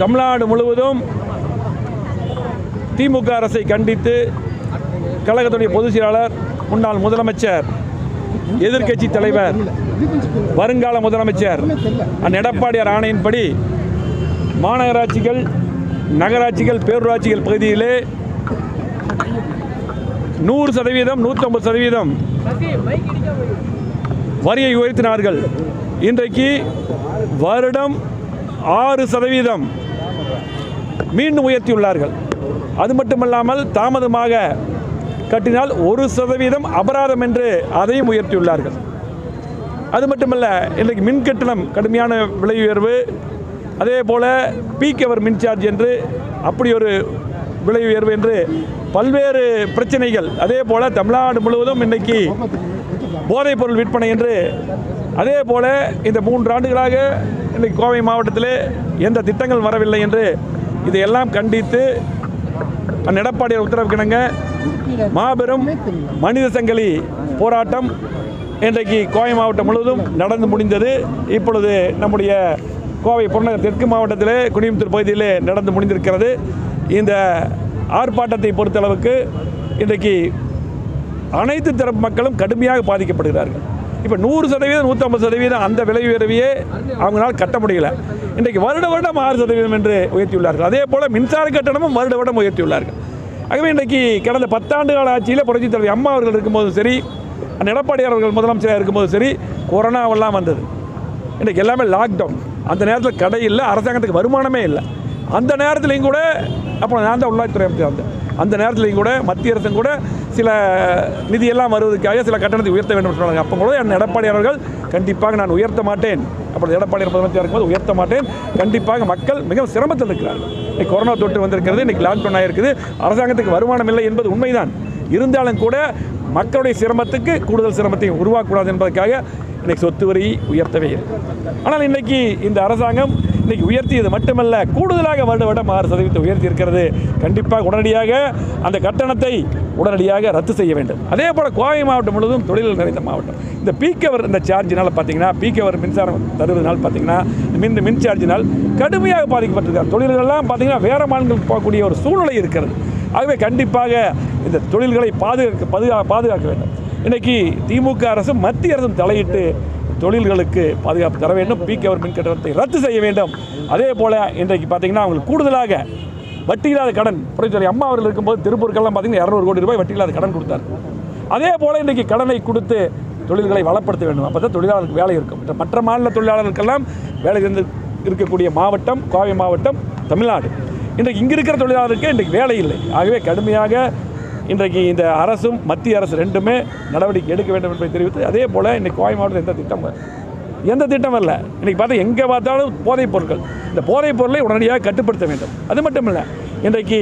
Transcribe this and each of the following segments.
தமிழ்நாடு முழுவதும் திமுக அரசை கண்டித்து கழகத்துடைய பொதுச் செயலாளர் முன்னாள் முதலமைச்சர் எதிர்க்கட்சி தலைவர் வருங்கால முதலமைச்சர் அண்ணன் எடப்பாடியார் ஆணையின்படி மாநகராட்சிகள் நகராட்சிகள் பேரூராட்சிகள் பகுதியிலே நூறு சதவீதம் நூற்றம்பது சதவீதம் வரியை உயர்த்தினார்கள். இன்றைக்கு வருடம் ஆறு சதவீதம் மீண்டும் உயர்த்தியுள்ளார்கள். அது மட்டுமல்லாமல் தாமதமாக கட்டினால் ஒரு சதவீதம் அபராதம் என்று அதையும் உயர்த்தியுள்ளார்கள். அது மட்டுமல்ல இன்றைக்கு மின் கட்டணம் கடுமையான விலை உயர்வு. அதே போல் பீக் அவர் மின்சார்ஜ் என்று அப்படி ஒரு விலை உயர்வு என்று பல்வேறு பிரச்சனைகள். அதே போல் தமிழ்நாடு முழுவதும் இன்றைக்கி போதைப் பொருள் விற்பனை என்று அதே போல் இந்த மூன்று ஆண்டுகளாக இன்றைக்கு கோவை மாவட்டத்தில் எந்த திட்டங்கள் வரவில்லை என்று இதையெல்லாம் கண்டித்து அண்ணன் எடப்பாடியார் உத்தரவுக்கிணங்க மாபெரும் மனித சங்கிலி போராட்டம் இன்றைக்கு கோவை மாவட்டம் முழுவதும் நடந்து முடிந்தது. இப்பொழுது நம்முடைய கோவை புறநகர் தெற்கு மாவட்டத்திலே குனியமுத்தூர் பகுதியிலே நடந்து முடிந்திருக்கிறது. இந்த ஆர்ப்பாட்டத்தை பொறுத்தளவுக்கு இன்றைக்கு அனைத்து தரப்பு மக்களும் கடுமையாக பாதிக்கப்படுகிறார்கள். இப்போ நூறு சதவீதம் நூற்றம்பது சதவீதம் அந்த விலை உயர்வையே அவங்களால் கட்ட முடியல. இன்றைக்கு வருட வருடம் ஆறு சதவீதம் என்று உயர்த்தியுள்ளார்கள். அதே போல் மின்சார கட்டணமும் வருட வருடம் உயர்த்தியுள்ளார்கள். ஆகவே இன்றைக்கு கடந்த பத்தாண்டு கால ஆட்சியில் புரட்சித் தலைவர் அம்மா அவர்கள் இருக்கும்போதும் சரி அந்த எடப்பாடியார் அவர்கள் முதலமைச்சராக இருக்கும்போதும் சரி கொரோனாவெல்லாம் வந்தது. இன்றைக்கு எல்லாமே லாக்டவுன் அந்த நேரத்தில் கடை இல்லை அரசாங்கத்துக்கு வருமானமே இல்லை. அந்த நேரத்துலையும் கூட அப்போ நான் தான் உள்ளாட்சித்துறை அமைச்சர் வந்தேன் அந்த நேரத்துலையும் கூட மத்திய அரசும் கூட சில நிதியெல்லாம் வருவதற்காக சில கட்டணத்தை உயர்த்த வேண்டும் சொன்னாங்க அப்போ கூட என் எடப்பாடி அவர்கள் கண்டிப்பாக நான் உயர்த்த மாட்டேன். அப்படி எடப்பாடி முதலமைச்சர் இருக்கும்போது உயர்த்த மாட்டேன். கண்டிப்பாக மக்கள் மிகவும் சிரமத்தில் இருக்கிறார்கள். இன்னைக்கு கொரோனா தொற்று வந்திருக்கிறது இன்னைக்கு லாக்டவுன் ஆகிருக்குது அரசாங்கத்துக்கு வருமானம் இல்லை என்பது உண்மைதான். இருந்தாலும் கூட மக்களுடைய சிரமத்துக்கு கூடுதல் சிரமத்தை உருவாக்கக்கூடாது என்பதற்காக இன்னைக்கு சொத்து வரி உயர்த்தவே இல்லை. ஆனால் இன்னைக்கு இந்த அரசாங்கம் இன்னைக்கு உயர்த்தியது மட்டுமல்ல கூடுதலாக வருட வருடம் ஆறு சதவீதத்தை உயர்த்தி இருக்கிறது. கண்டிப்பாக உடனடியாக அந்த கட்டணத்தை உடனடியாக ரத்து செய்ய வேண்டும். அதே போல் கோவை மாவட்டம் முழுவதும் தொழில் நிறைந்த மாவட்டம். இந்த பீக்கவர் இந்த சார்ஜினால் பார்த்தீங்கன்னா பீக்கவர் மின்சாரம் தருவதனால் பார்த்தீங்கன்னா மின் மின் சார்ஜினால் கடுமையாக பாதிக்கப்பட்டிருக்கார் தொழில்கள்லாம் பார்த்தீங்கன்னா வேறு மாநிலங்களுக்கு போகக்கூடிய ஒரு சூழ்நிலை இருக்கிறது. ஆகவே கண்டிப்பாக இந்த தொழில்களை பாதுகாக்க பாதுகா பாதுகாக்க வேண்டும். இன்றைக்கி திமுக அரசும் மத்திய அரசும் தலையிட்டு தொழில்களுக்கு பாதுகாப்பு தர வேண்டும். பீக் அவர் மின் கட்டணத்தை ரத்து செய்ய வேண்டும். அதே போல் இன்றைக்கு பார்த்தீங்கன்னா அவங்களுக்கு கூடுதலாக வட்டி இல்லாத கடன் புரட்சித்துறை அம்மா அவர்கள் இருக்கும்போது திருப்பூருக்கெல்லாம் பார்த்தீங்கன்னா இரநூறு கோடி ரூபாய் வட்டி இல்லாத கடன் கொடுத்தார். அதே போல் இன்றைக்கி கடனை கொடுத்து தொழில்களை வளப்படுத்த வேண்டும். அப்போ தான் தொழிலாளருக்கு வேலை இருக்கும். மற்ற- மற்ற மாநில தொழிலாளர்களுக்கெல்லாம் வேலை இருந்து இருக்கக்கூடிய மாவட்டம் கோவை மாவட்டம் தமிழ்நாடு. இன்றைக்கு இங்கே இருக்கிற தொழிலாளருக்கு இன்றைக்கு வேலை இல்லை. ஆகவே கடுமையாக இன்றைக்கு இந்த அரசும் மத்திய அரசு ரெண்டுமே நடவடிக்கை எடுக்க வேண்டும் என்பதை தெரிவித்து அதே போல் இன்றைக்கி கோவை மாவட்டத்தில் எந்த திட்டம் எந்த திட்டம் வரல இன்றைக்கி பார்த்தா எங்கே பார்த்தாலும் போதைப் பொருட்கள். இந்த போதைப் பொருளை உடனடியாக கட்டுப்படுத்த வேண்டும். அது மட்டும் இல்லை இன்றைக்கு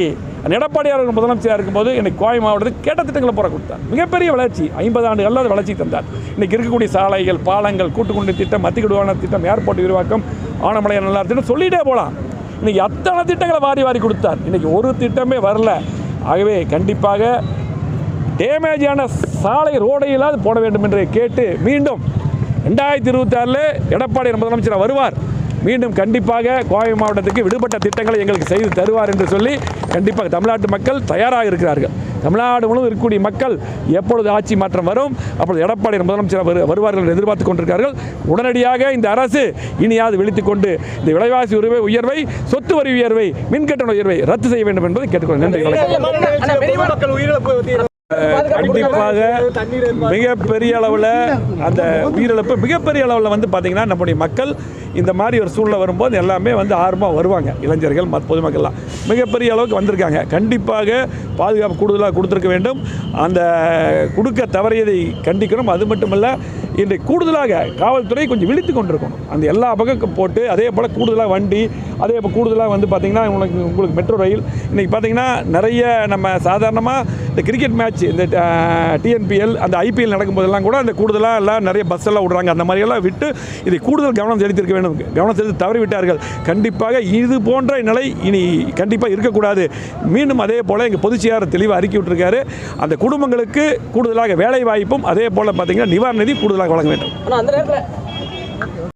எடப்பாடியார் அவர்கள் முதலமைச்சராக இருக்கும்போது எனக்கு கோவை மாவட்டத்துக்கு கேட்ட திட்டங்களை போற கொடுத்தார். மிகப்பெரிய வளர்ச்சி ஐம்பது ஆண்டுகளில் அது வளர்ச்சி தந்தார். இன்றைக்கி இருக்கக்கூடிய சாலைகள் பாலங்கள் கூட்டுக்குண்டு திட்டம் மத்திக்கிடுவான திட்டம் ஏர்போர்ட் விரிவாக்கம் ஆனமலைய நல்லா திட்டம் சொல்லிட்டே போகலாம் இன்றைக்கி அத்தனை திட்டங்களை வாரி வாரி கொடுத்தார். இன்றைக்கி ஒரு திட்டமே வரல. ஆகவே கண்டிப்பாக டேமேஜான சாலை ரோடையிலாவது போட வேண்டும் என்று கேட்டு மீண்டும் ரெண்டாயிரத்தி இருபத்தாறில் எடப்பாடி முதலமைச்சர் வருவார். மீண்டும் கண்டிப்பாக கோவை மாவட்டத்துக்கு விடுபட்ட திட்டங்களை எங்களுக்கு செய்து தருவார் என்று சொல்லி கண்டிப்பாக தமிழ்நாட்டு மக்கள் தயாராக இருக்கிறார்கள். தமிழ்நாடு முழுவதும் இருக்கக்கூடிய மக்கள் எப்பொழுது ஆட்சி மாற்றம் வரும் அப்பொழுது எடப்பாடி முதலமைச்சர் வரு- வருவார்கள் என்று எதிர்பார்த்து கொண்டிருக்கிறார்கள். உடனடியாக இந்த அரசு இனியாவது விழித்துக் கொண்டு இந்த விலைவாசி உயர்வை உயர்வை சொத்து வரி உயர்வை மின்கட்டண உயர்வை ரத்து செய்ய வேண்டும் என்பதை கேட்டுக்கொள்கிறேன். நன்றி கண்டிப்பாக மிகப்பெரிய அளவில் அந்த உயிரிழப்பு மிகப்பெரிய அளவில் வந்து பார்த்திங்கன்னா நம்முடைய மக்கள் இந்த மாதிரி ஒரு சூழ்நிலை வரும்போது எல்லாமே வந்து ஆர்வமாக வருவாங்க. இளைஞர்கள் மற்ற பொதுமக்கள்லாம். மிகப்பெரிய அளவுக்கு வந்திருக்காங்க. கண்டிப்பாக பாதுகாப்பு கூடுதலாக கொடுத்துருக்க வேண்டும். அந்த கொடுக்க தவறியதை கண்டிக்கணும். அது மட்டுமல்ல இன்றை கூடுதலாக காவல்துறை கொஞ்சம் விழித்து கொண்டிருக்கணும். அந்த எல்லா பக்கம் போட்டு அதே போல் கூடுதலாக வண்டி அதே போல் கூடுதலாக வந்து பார்த்திங்கன்னா உங்களுக்கு உங்களுக்கு மெட்ரோ ரயில். இன்றைக்கி பார்த்தீங்கன்னா நிறைய நம்ம சாதாரணமாக இந்த கிரிக்கெட் மேட்ச் இந்த டிஎன்பிஎல் அந்த ஐபிஎல் நடக்கும்போதெல்லாம் கூட அந்த கூடுதலாக எல்லாம் நிறைய பஸ் எல்லாம் விடுறாங்க. அந்த மாதிரியெல்லாம் விட்டு இதை கூடுதல் கவனம் செலுத்தியிருக்க வேண்டும். கவனம் செலுத்தி தவறிவிட்டார்கள். கண்டிப்பாக இது போன்ற நிலை இனி கண்டிப்பாக இருக்கக்கூடாது. மீண்டும் அதே போல் எங்கள் பொதுச்செயலாளர் தெளிவாக அறிக்கை விட்டுருக்காரு. அந்த குடும்பங்களுக்கு கூடுதலாக வேலை வாய்ப்பும் அதே போல் பார்த்தீங்கன்னா நிவாரண நிதி கூடுதலாக வழங்க வேண்டும். ஆனால் அந்த நேரத்தில்